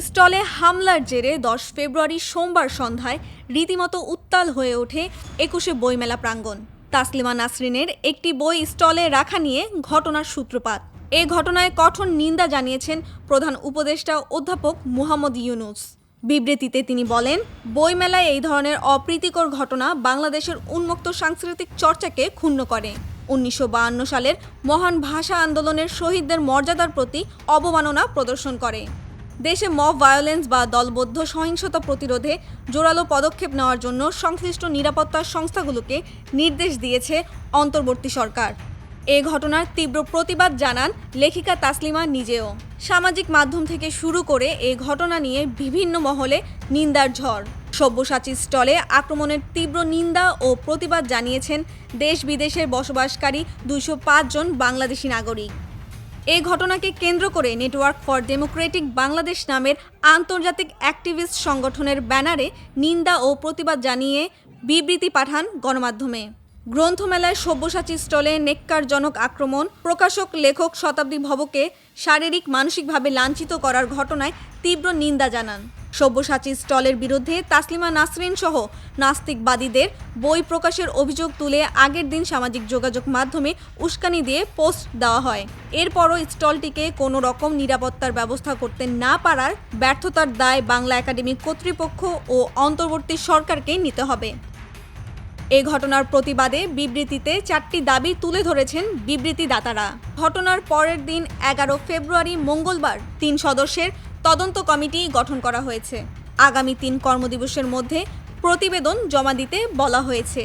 স্টলে হামলার জেরে দশ ফেব্রুয়ারি সোমবার সন্ধ্যায় রীতিমতো উত্তাল হয়ে ওঠে একুশে বইমেলা প্রাঙ্গণ। তাসলিমা নাসরিনের একটি বই স্টলে রাখা নিয়ে ঘটনার সূত্রপাত। এ ঘটনায় কঠোর নিন্দা জানিয়েছেন প্রধান উপদেষ্টা অধ্যাপক মুহাম্মদ ইউনুস। বিবৃতিতে তিনি বলেন, বইমেলায় এই ধরনের অপ্রীতিকর ঘটনা বাংলাদেশের উন্মুক্ত সাংস্কৃতিক চর্চাকে ক্ষুণ্ণ করে। উনিশশো সালের মহান ভাষা আন্দোলনের শহীদদের মর্যাদার প্রতি অবমাননা প্রদর্শন করে। দেশে মব ভায়োলেন্স বা দলবদ্ধ সহিংসতা প্রতিরোধে জোরালো পদক্ষেপ নেওয়ার জন্য সংশ্লিষ্ট নিরাপত্তা সংস্থাগুলোকে নির্দেশ দিয়েছে অন্তর্বর্তী সরকার। এ ঘটনার তীব্র প্রতিবাদ জানান লেখিকা তাসলিমা নিজেও। সামাজিক মাধ্যম থেকে শুরু করে এ ঘটনা নিয়ে বিভিন্ন মহলে নিন্দার ঝড়। সব্যসাচী স্টলে আক্রমণের তীব্র নিন্দা ও প্রতিবাদ জানিয়েছেন দেশ বিদেশের বসবাসকারী দুইশো জন বাংলাদেশি নাগরিক। এই ঘটনাকে কেন্দ্র করে নেটওয়ার্ক ফর ডেমোক্রেটিক বাংলাদেশ নামের আন্তর্জাতিক অ্যাক্টিভিস্ট সংগঠনের ব্যানারে নিন্দা ও প্রতিবাদ জানিয়ে বিবৃতি পাঠান গণমাধ্যমে। গ্রন্থমেলায় সব্যসাচী স্টলে নেককারজনক আক্রমণ, প্রকাশক, লেখক শতাব্দী ভবকে শারীরিক, মানসিকভাবে লাঞ্ছিত করার ঘটনায় তীব্র নিন্দা জানান। সব্যসাচী স্টলের বিরুদ্ধে তাসলিমা নাসরিন সহ নাস্তিকবাদীদের বই প্রকাশের অভিযোগ তুলে আগের দিন সামাজিক যোগাযোগ মাধ্যমে উস্কানি দিয়ে পোস্ট দেওয়া হয়। এরপরও স্টলটিকে কোনো রকম নিরাপত্তার ব্যবস্থা করতে না পারার ব্যর্থতার দায় বাংলা একাডেমি কর্তৃপক্ষ ও অন্তর্বর্তী সরকারকেই নিতে হবে। এ ঘটনার প্রতিবাদে বিবৃতিতে চারটি দাবি তুলে ধরেছেন বিবৃতিদাতারা। ঘটনার পরের দিন এগারো ফেব্রুয়ারি মঙ্গলবার তিন সদস্যের তদন্ত কমিটি গঠন করা হয়েছে। আগামী তিন কর্মদিবসের মধ্যে প্রতিবেদন জমা দিতে বলা হয়েছে।